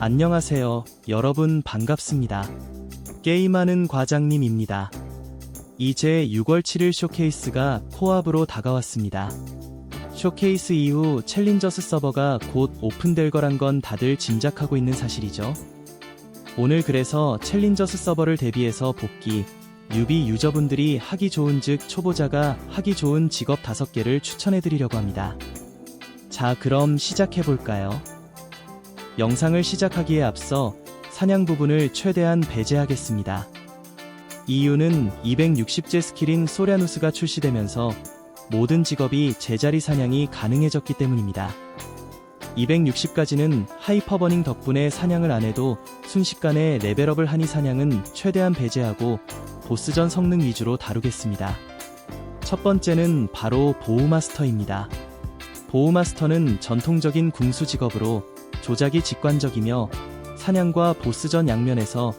안녕하세요. 여러분 반갑습니다. 게임하는 과장님입니다. 이제 6월 7일 쇼케이스가 코앞으로 다가왔습니다. 쇼케이스 이후 챌린저스 서버가 곧 오픈될 거란 건 다들 짐작하고 있는 사실이죠. 오늘 그래서 챌린저스 서버를 대비해서 복귀, 뉴비 유저분들이 하기 좋은 즉 초보자가 하기 좋은 직업 5개를 추천해 드리려고 합니다. 자, 그럼 시작해 볼까요? 영상을 시작하기에 앞서 사냥 부분을 최대한 배제하겠습니다. 이유는 260제 스킬인 소랴누스가 출시되면서 모든 직업이 제자리 사냥이 가능해졌기 때문입니다. 260까지는 하이퍼버닝 덕분에 사냥을 안 해도 순식간에 레벨업을 하니 사냥은 최대한 배제하고 보스전 성능 위주로 다루겠습니다. 첫 번째는 바로 보우마스터입니다. 보우마스터는 전통적인 궁수 직업으로 조작이 직관적이며 사냥과 보스전 양면에서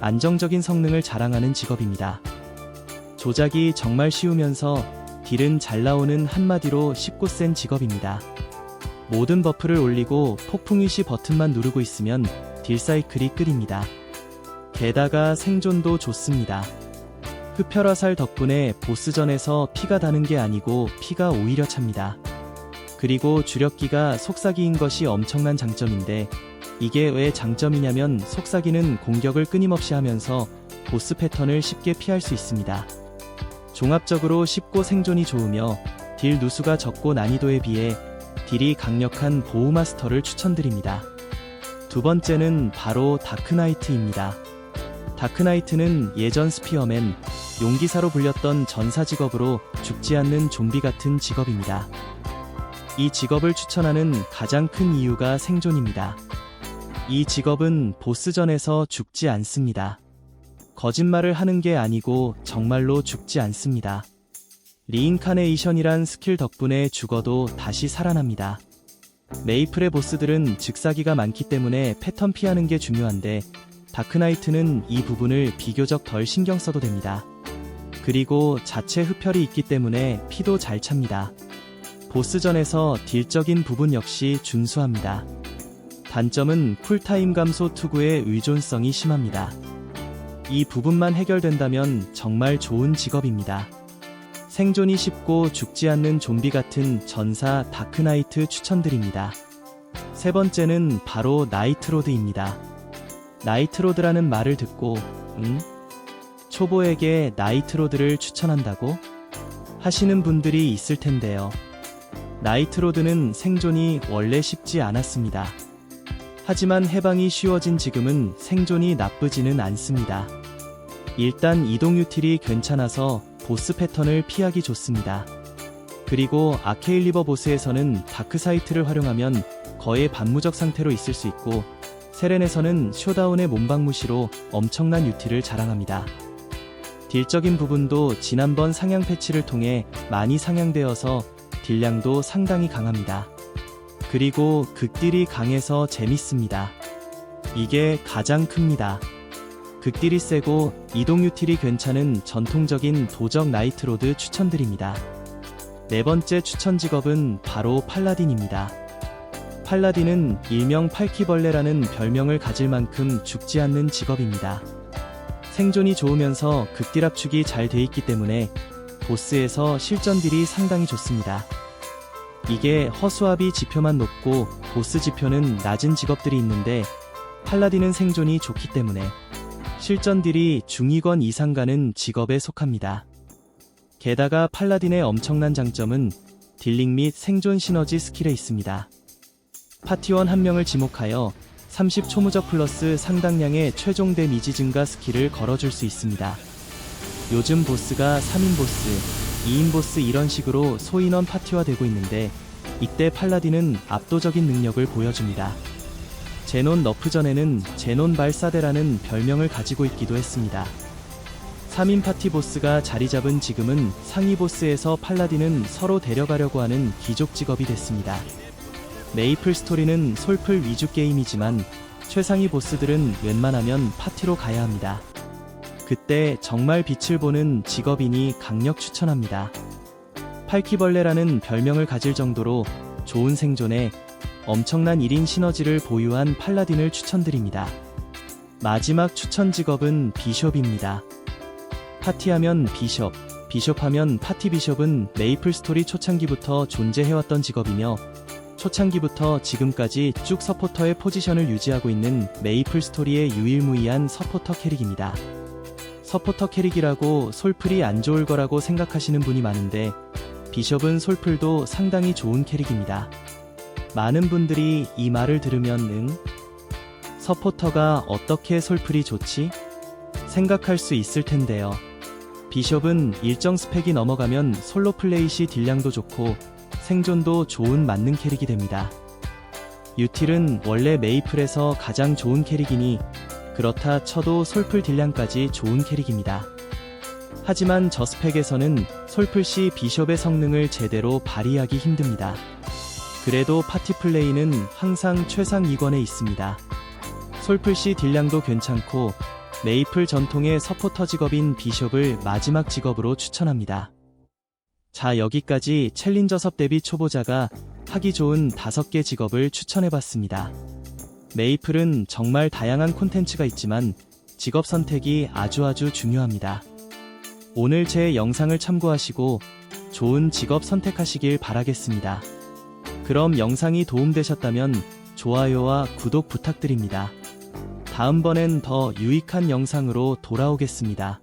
안정적인 성능을 자랑하는 직업입니다. 조작이 정말 쉬우면서 딜은 잘 나오는 한마디로 쉽고 센 직업입니다. 모든 버프를 올리고 폭풍일시 버튼만 누르고 있으면 딜 사이클이 끓입니다. 게다가 생존도 좋습니다. 흡혈화살 덕분에 보스전에서 피가 다는 게 아니고 피가 오히려 찹니다. 그리고 주력기가 속삭이인 것이 엄청난 장점인데 이게 왜 장점이냐면 속삭이는 공격을 끊임없이 하면서 보스 패턴을 쉽게 피할 수 있습니다. 종합적으로 쉽고 생존이 좋으며 딜 누수가 적고 난이도에 비해 딜이 강력한 보우마스터를 추천드립니다. 두 번째는 바로 다크나이트입니다. 다크나이트는 예전 스피어맨, 용기사로 불렸던 전사 직업으로 죽지 않는 좀비 같은 직업입니다. 이 직업을 추천하는 가장 큰 이유가 생존입니다. 이 직업은 보스전에서 죽지 않습니다. 거짓말을 하는 게 아니고 정말로 죽지 않습니다. 리인카네이션이란 스킬 덕분에 죽어도 다시 살아납니다. 메이플의 보스들은 즉사기가 많기 때문에 패턴 피하는 게 중요한데 다크나이트는 이 부분을 비교적 덜 신경 써도 됩니다. 그리고 자체 흡혈이 있기 때문에 피도 잘 찹니다. 보스전에서 딜적인 부분 역시 준수합니다. 단점은 쿨타임 감소 투구의 의존성이 심합니다. 이 부분만 해결된다면 정말 좋은 직업입니다. 생존이 쉽고 죽지 않는 좀비 같은 전사 다크나이트 추천드립니다. 세 번째는 바로 나이트로드입니다. 나이트로드라는 말을 듣고, 응? 초보에게 나이트로드를 추천한다고? 하시는 분들이 있을 텐데요. 나이트로드는 생존이 원래 쉽지 않았습니다. 하지만 해방이 쉬워진 지금은 생존이 나쁘지는 않습니다. 일단 이동 유틸이 괜찮아서 보스 패턴을 피하기 좋습니다. 그리고 아케일리버 보스에서는 다크사이트를 활용하면 거의 반무적 상태로 있을 수 있고 세렌에서는 쇼다운의 몸방무시로 엄청난 유틸을 자랑합니다. 딜적인 부분도 지난번 상향 패치를 통해 많이 상향되어서 딜량도 상당히 강합니다. 그리고 극딜이 강해서 재밌습니다. 이게 가장 큽니다. 극딜이 세고 이동 유틸이 괜찮은 전통적인 도적 나이트로드 추천드립니다. 네 번째 추천 직업은 바로 팔라딘입니다. 팔라딘은 일명 팔키벌레라는 별명을 가질 만큼 죽지 않는 직업입니다. 생존이 좋으면서 극딜 압축이 잘 돼 있기 때문에 보스에서 실전 딜이 상당히 좋습니다. 이게 허수아비 지표만 높고 보스 지표는 낮은 직업들이 있는데 팔라딘은 생존이 좋기 때문에 실전 딜이 중위권 이상 가는 직업에 속합니다. 게다가 팔라딘의 엄청난 장점은 딜링 및 생존 시너지 스킬에 있습니다. 파티원 한 명을 지목하여 30 초무적 플러스 상당량의 최종 데미지 증가 스킬을 걸어줄 수 있습니다. 요즘 보스가 3인 보스, 2인 보스 이런 식으로 소인원 파티화되고 있는데 이때 팔라딘은 압도적인 능력을 보여줍니다. 제논 너프 전에는 제논 발사대라는 별명을 가지고 있기도 했습니다. 3인 파티 보스가 자리 잡은 지금은 상위 보스에서 팔라딘은 서로 데려가려고 하는 귀족 직업이 됐습니다. 메이플 스토리는 솔플 위주 게임이지만 최상위 보스들은 웬만하면 파티로 가야 합니다. 그때 정말 빛을 보는 직업이니 강력 추천합니다. 팔키벌레라는 별명을 가질 정도로 좋은 생존에 엄청난 1인 시너지를 보유한 팔라딘을 추천드립니다. 마지막 추천 직업은 비숍입니다. 파티하면 비숍, 비숍하면 파티 비숍은 메이플 스토리 초창기부터 존재해왔던 직업이며 초창기부터 지금까지 쭉 서포터의 포지션을 유지하고 있는 메이플 스토리의 유일무이한 서포터 캐릭입니다. 서포터 캐릭이라고 솔플이 안 좋을 거라고 생각하시는 분이 많은데 비숍은 솔플도 상당히 좋은 캐릭입니다. 많은 분들이 이 말을 들으면 응? 서포터가 어떻게 솔플이 좋지? 생각할 수 있을 텐데요. 비숍은 일정 스펙이 넘어가면 솔로 플레이 시 딜량도 좋고 생존도 좋은 맞는 캐릭이 됩니다. 유틸은 원래 메이플에서 가장 좋은 캐릭이니 그렇다 쳐도 솔플 딜량까지 좋은 캐릭입니다. 하지만 저 스펙에서는 솔플 시 비숍의 성능을 제대로 발휘하기 힘듭니다. 그래도 파티 플레이는 항상 최상 2권에 있습니다. 솔플 시 딜량도 괜찮고 메이플 전통의 서포터 직업인 비숍을 마지막 직업으로 추천합니다. 자, 여기까지 챌린저 섭 대비 초보자가 하기 좋은 5개 직업을 추천해봤습니다. 메이플은 정말 다양한 콘텐츠가 있지만 직업 선택이 아주 아주 중요합니다. 오늘 제 영상을 참고하시고 좋은 직업 선택하시길 바라겠습니다. 그럼 영상이 도움되셨다면 좋아요와 구독 부탁드립니다. 다음번엔 더 유익한 영상으로 돌아오겠습니다.